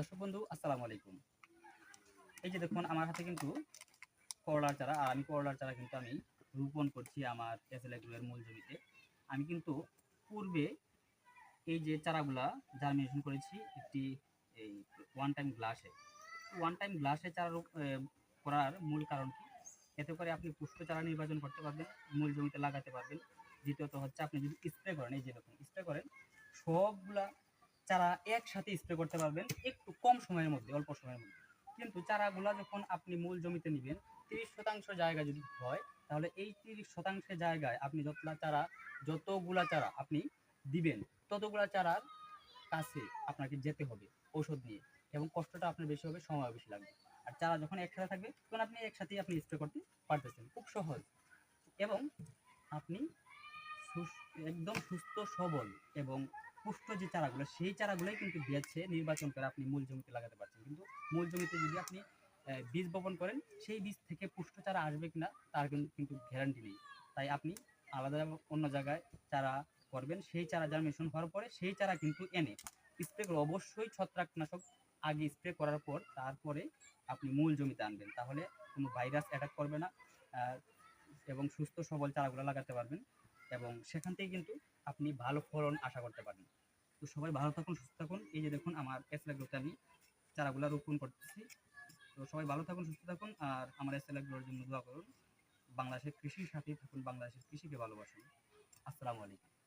দর্শক বন্ধু, আসসালামু আলাইকুম। এই যে দেখুন, আমার হাতে কিন্তু করলার চারা, আর আমি করলার চারা কিন্তু আমি রোপণ করছি আমার এসএলএগুলোর মূল জমিতে। আমি কিন্তু পূর্বে এই যে চারাগুলা জার্মিনেশন করেছি একটি এই ওয়ান টাইম গ্লাসে ওয়ান টাইম গ্লাসে চারা করার মূল কারণ কি? এতে করে আপনি পুষ্প চারা নির্বাচন করতে পারবেন, মূল জমিতে লাগাতে পারবেন। দ্বিতীয়ত হচ্ছে আপনি যদি স্প্রে করেন, এই যে দেখুন স্প্রে করেন, সবগুলা চারা একসাথে স্প্রে করতে পারবেন, একটু কম সময়ের মধ্যে, অল্প সময়ের মধ্যে। কিন্তু চারাগুলা যখন আপনি মূল জমিতে নেবেন, তিরিশ শতাংশ জায়গা যদি হয়, তাহলে এই তিরিশ শতাংশ জায়গায় আপনি যতলা চারা, যতগুলা চারা আপনি দিবেন, ততগুলা চারার কাছে আপনাকে যেতে হবে ঔষধ নিয়ে এবং কষ্টটা আপনার বেশি হবে সময় বেশি লাগবে। আর চারা যখন একসাথে থাকবে, তখন আপনি একসাথেই আপনি স্প্রে করতে পারতেছেন, খুব সহজ। এবং আপনি একদম সুস্থ, সবল এবং পুষ্ট যে চারাগুলো, সেই চারাগুলোই কিন্তু বেছে নির্বাচন করে আপনি মূল জমিতে লাগাতে পারছেন। কিন্তু মূল জমিতে যদি আপনি বীজ বপন করেন, সেই বীজ থেকে পুষ্ট চারা আসবে কিনা, তার কিন্তু গ্যারান্টি নেই। তাই আপনি আলাদা অন্য জায়গায় চারা করবেন, সেই চারা জার্মিনেশন হওয়ার পরে সেই চারা কিন্তু এনে স্প্রে করে, অবশ্যই ছত্রাকনাশক আগে স্প্রে করার পর তারপরে আপনি মূল জমিতে আনবেন। তাহলে কোনো ভাইরাস অ্যাটাক করবে না এবং সুস্থ সবল চারাগুলো লাগাতে পারবেন, এবং সেখান থেকে কিন্তু আপনি ভালো ফলন আশা করতে পারেন তো সবাই ভালো থাকুন, সুস্থ থাকুন। এই যে দেখুন আমার এসএলএগুলোতে আমি চারাগুলো রোপণ করতেছি। তো সবাই ভালো থাকুন, সুস্থ থাকুন আর আমার এসএলএগুলোর জন্য দোয়া করুন। বাংলাদেশের কৃষির সাথেই থাকুন, বাংলাদেশের কৃষিকে ভালোবাসুন। আসসালামু আলাইকুম।